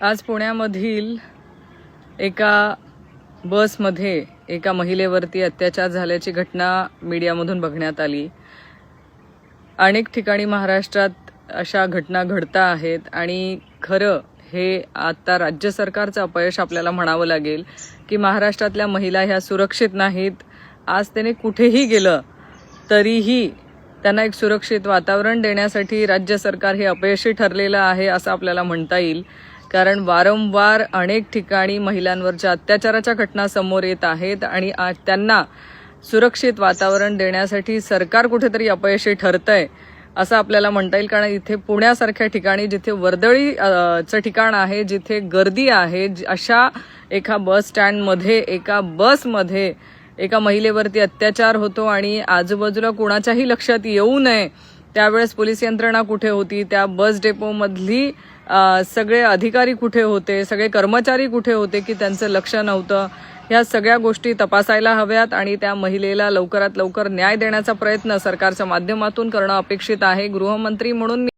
आज पुण्यामधील एका बसमध्ये एका महिलेवरती अत्याचार झाल्याची घटना मीडियामधून बघण्यात आली. अनेक ठिकाणी महाराष्ट्रात अशा घटना घडता आहेत आणि खरं हे आता राज्य सरकारचं अपयश आपल्याला म्हणावं लागेल की महाराष्ट्रातल्या महिला ह्या सुरक्षित नाहीत. आज त्याने कुठेही गेलं तरीही त्यांना एक सुरक्षित वातावरण देण्यासाठी राज्य सरकार हे अपयशी ठरलेलं आहे असं आपल्याला म्हणता येईल. कारण वारंवार अनेक ठिकाणी महिलांवरच्या अत्याचाराच्या घटना समोर येत आहेत आणि त्यांना सुरक्षित वातावरण देण्यासाठी सरकार कुठेतरी अपयशी ठरतंय असं आपल्याला म्हणता येईल. कारण इथे पुण्यासारख्या ठिकाणी जिथे वर्दळी चं ठिकाण आहे जिथे गर्दी आहे ज- अशा एका बस स्टँडमध्ये एका बसमध्ये एका महिलेवरती अत्याचार होतो आणि आजूबाजूला कुणाच्याही लक्षात येऊ नये त्यावेळेस पोलीस यंत्रणा कुठे होती? त्या बस डेपोमधली सगळे अधिकारी कुठे होते? सगळे कर्मचारी कुठे होते की त्यांचं लक्ष नव्हतं? ह्या सगळ्या गोष्टी तपासायला हव्यात आणि त्या महिलेला लवकरात लवकर न्याय देण्याचा प्रयत्न सरकारच्या माध्यमातून करणं अपेक्षित आहे. गृहमंत्री म्हणून